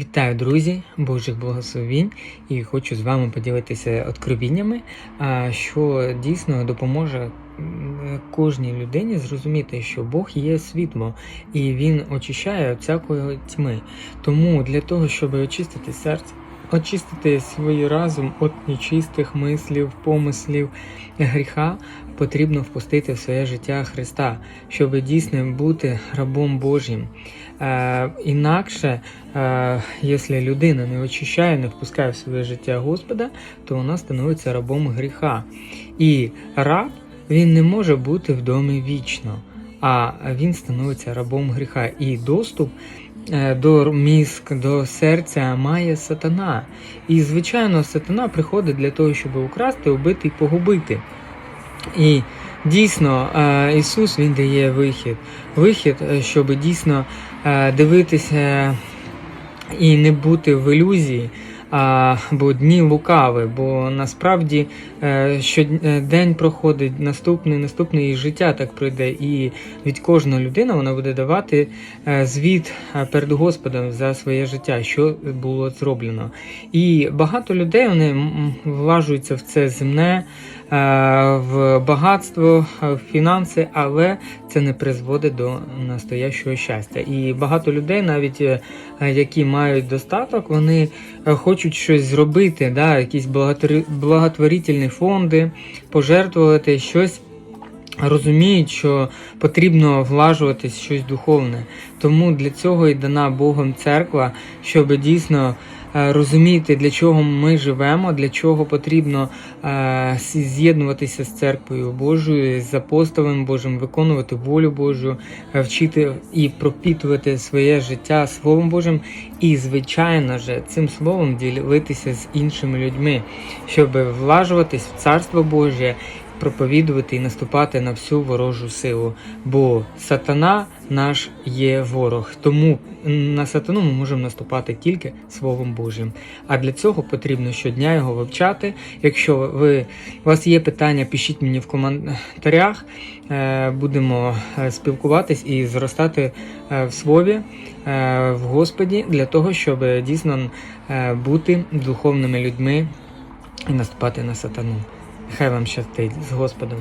Вітаю, друзі, Божих благословінь, і хочу з вами поділитися откровіннями, що дійсно допоможе кожній людині зрозуміти, що Бог є світло, і Він очищає всякої тьми. Тому для того, щоб очистити серце, очистити свій разум від нечистих мислів, помислів, гріха, потрібно впустити в своє життя Христа, щоб дійсно бути рабом Божим. Е, інакше, е, якщо людина не очищає, не впускає в своє життя Господа, то вона становиться рабом гріха. І раб він не може бути в домі вічно, а він становиться рабом гріха. І доступ до мізк, до серця має сатана. І, звичайно, сатана приходить для того, щоб украсти, убити і погубити. І дійсно е, Ісус Він дає вихід. Вихід, е, щоб дійсно е, дивитися і не бути в ілюзії. Дні лукаві, бо насправді е, щодень проходить наступний, наступний і життя так пройде, і від кожної людини вона буде давати е, звіт е, перед Господом за своє життя, що було зроблено. І багато людей вони влажуються в це земне, е, в багатство, е, в фінанси, але це не призводить до настоящого щастя. І багато людей, навіть е, які мають достаток, вони е, хочуть щось зробити, да, якісь благотвори- благотворительні фонди, пожертвувати щось. Розуміють, що потрібно влажуватись щось духовне. Тому для цього і дана Богом церква, щоб дійсно розуміти, для чого ми живемо, для чого потрібно е, з'єднуватися з церквою Божою, з апостолом Божим, виконувати волю Божу, е, вчити і пропітувати своє життя Словом Божим, і, звичайно же, цим словом ділитися з іншими людьми, щоб влажуватись в Царство Боже проповідувати і наступати на всю ворожу силу. Бо сатана наш є ворог. Тому на сатану ми можемо наступати тільки Словом Божим. А для цього потрібно щодня його вивчати. Якщо ви у вас є питання, пишіть мені в коментарях. Е, Будемо е, спілкуватись і зростати е, в слові в Господі для того, щоб дійсно бути духовними людьми і наступати на сатану. Хай вам щастить з Господом.